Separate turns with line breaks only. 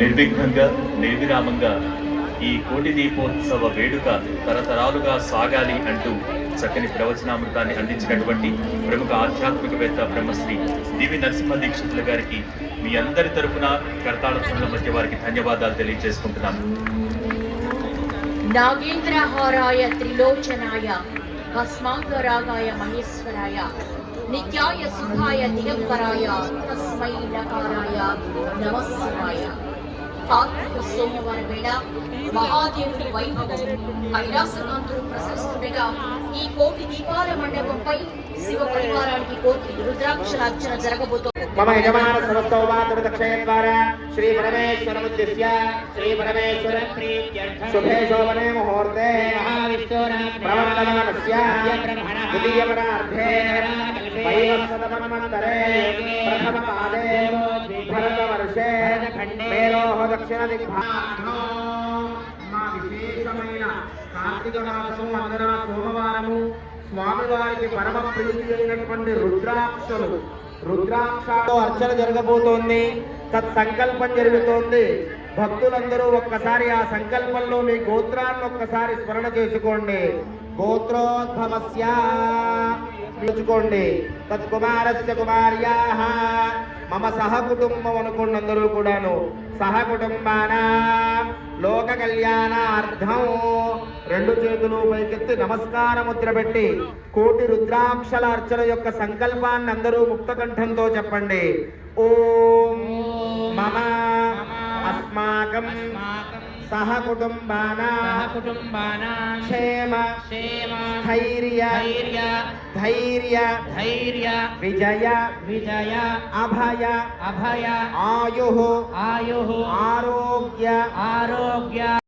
నిర్విఘ్నంగా నిర్విరామంగా ఈ కోటి దీపోత్సవ వేడుక తరతరాలుగా సాగాలి అంటూ చక్కని ప్రవచనామృతాన్ని అందించినటువంటి ప్రముఖ ఆధ్యాత్మికవేత్త బ్రహ్మశ్రీ దివి నరసింహ దీక్షితుల గారికి మీ అందరి తరఫున కర్తాళ ధ్వనుల మధ్య వారికి ధన్యవాదాలు తెలియజేసుకుంటున్నాను.
నాగేంద్రహారాయ త్రిలోచనాయ భస్మాంగరాగాయ మహేశ్వరాయ నిత్యాయ సుఖాయ దిగంబరాయ తస్మై నకారాయ నమస్సురాయ కార్తీక సోమవారం వేళ మహాదేవుడి వైభవం కైలాసకాంతులు ప్రశస్తుండగా ఈ కోటి దీపాల మండపంపై శివ పరివారానికి కోటి రుద్రాక్షరార్చన జరగబోతోంది
మమ యజమాన సమస్తో వా దుర్దక్షయ ద్వారా శ్రీ పరమేశ్వరముద్దిశ్య శ్రీ పరమేశ్వర శుభే శోభనే ముహూర్తే భరతవర్షే మేరోహ దక్షిణ దిగ్భాగో మా విశేషమైన కార్తీక మాసము అందర సోమవారము స్వామివారికి పరమ ప్రీతి అయినటువంటి రుద్రాక్షలు రుద్రాక్షలో అర్చన జరగబోతోంది తత్ సంకల్పం జరుగుతోంది భక్తులందరూ ఒక్కసారి ఆ సంకల్పంలో మీ గోత్రాన్ని ఒక్కసారి స్మరణ చేసుకోండి గోత్రోద్భవస్య. పిలుచుకోండి. తత్కుమారస్య కుమార్యా. మమ సహ కుటుంబం అనుకోండి అందరూ కూడాను. సహ కుటుంబాన లోక కళ్యాణార్థం రెండు చేతులు పైకెత్తి నమస్కార ముద్ర పెట్టి కోటి రుద్రాక్షల అర్చన యొక్క సంకల్పాన్ని అందరూ ముక్త కంఠంతో చెప్పండి. ఓం మమ. అస్మాకం సహ కుటుంబాన
కుటుంబానాం
క్షేమ
క్షేమ
ధైర్య
ధైర్య
ధైర్య
ధైర్య
విజయ
విజయ
అభయ
అభయ
ఆయు
ఆయు
ఆరోగ్య
ఆరోగ్య